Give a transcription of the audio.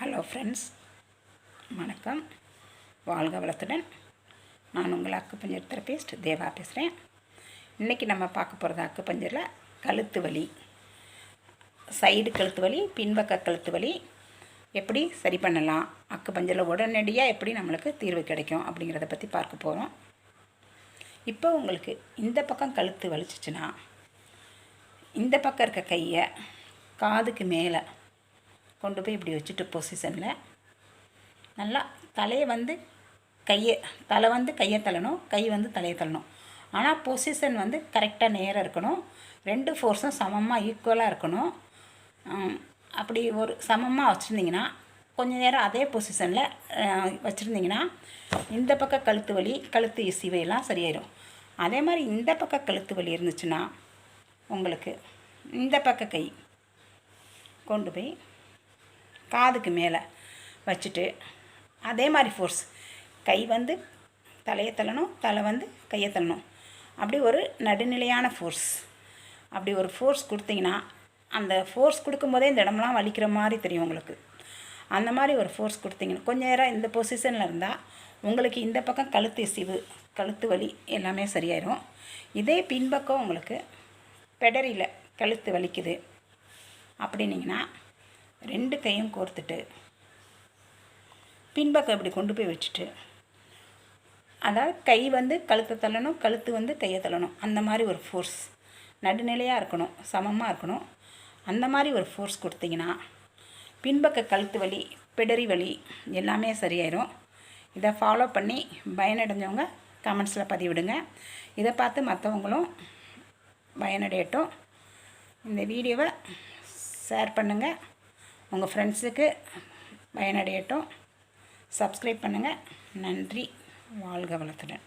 Hello friends வணக்கம். வாழ்க வளத்துடன். நான் உங்கள் அக்குப்பஞ்சர் தெரபிஸ்ட் தேவா பேசுகிறேன் இன்றைக்கி நம்ம பார்க்க போகிறது அக்குப்பஞ்சரில் கழுத்து வலி. சைடு கழுத்து வலி பின்பக்க கழுத்து வலி. எப்படி சரி பண்ணலாம்? அக்குப்பஞ்சரில் உடனடியாக எப்படி நம்மளுக்கு தீர்வு கிடைக்கும் அப்படிங்கிறத பற்றி பார்க்க போகிறோம் இப்போ உங்களுக்கு இந்த பக்கம் கழுத்து வலிச்சிச்சுன்னா இந்த பக்கம் இருக்க கையை காதுக்கு மேலே கொண்டு போய் இப்படி வச்சுட்டு பொசிஷனில் நல்லா தலையை வந்து கையை தலை வந்து கையை தள்ளணும் கை வந்து தலையை தள்ளணும். ஆனால் பொசிஷன் வந்து கரெக்டாக நேராக இருக்கணும். ரெண்டு ஃபோர்ஸும் சமமாக ஈக்குவலாக இருக்கணும். அப்படி ஒரு சமமாக வச்சுருந்தீங்கன்னா கொஞ்சம் நேரம் அதே பொசிஷனில் வச்சுருந்தீங்கன்னா இந்த பக்கம் கழுத்து வலி கழுத்து இசிவையெல்லாம் சரியாயிடும் அதே மாதிரி இந்த பக்கம் கழுத்து வலி இருந்துச்சுன்னா உங்களுக்கு இந்த பக்க கை கொண்டு போய் காதுக்கு மேலே வச்சுட்டு அதே மாதிரி ஃபோர்ஸ் கை வந்து தலையை தள்ளணும் தலை வந்து கையை தள்ளணும். அப்படி ஒரு நடுநிலையான ஃபோர்ஸ் அப்படி ஒரு ஃபோர்ஸ் கொடுத்தீங்கன்னா அந்த ஃபோர்ஸ் கொடுக்கும்போதே இந்த இடம்லாம் வலிக்கிற மாதிரி தெரியும் உங்களுக்கு. அந்த மாதிரி ஒரு ஃபோர்ஸ் கொடுத்தீங்கன்னா கொஞ்சம் நேரம் இந்த பொசிஷனில் இருந்தால் உங்களுக்கு இந்த பக்கம் கழுத்து இசிவு கழுத்து வலி எல்லாமே சரியாயிடும் இதே பின்பக்கம் உங்களுக்கு பெடரியில் கழுத்து வலிக்குது. அப்படின்னீங்கன்னா ரெண்டு கையும் கோர்த்துட்டு பின்பக்கம் இப்படி கொண்டு போய் வச்சுட்டு அதாவது கை வந்து கழுத்தை தள்ளணும் கழுத்து வந்து கையை தள்ளணும். அந்த மாதிரி ஒரு ஃபோர்ஸ் நடுநிலையாக இருக்கணும் சமமாக இருக்கணும். அந்த மாதிரி ஒரு ஃபோர்ஸ் கொடுத்தீங்கன்னா பின்பக்க கழுத்து வலி பிடரி வலி எல்லாமே சரியாயிரும். இதை ஃபாலோ பண்ணி பயனடைஞ்சவங்க கமெண்ட்ஸில் பதிவிடுங்க. இதை பார்த்து மற்றவங்களும் பயனடையட்டும். இந்த வீடியோவை ஷேர் பண்ணுங்கள் உங்கள் ஃப்ரெண்ட்ஸுக்கு பயனடையட்டும். சப்ஸ்கிரைப் பண்ணுங்கள் நன்றி. வாழ்க வளத்துடன்.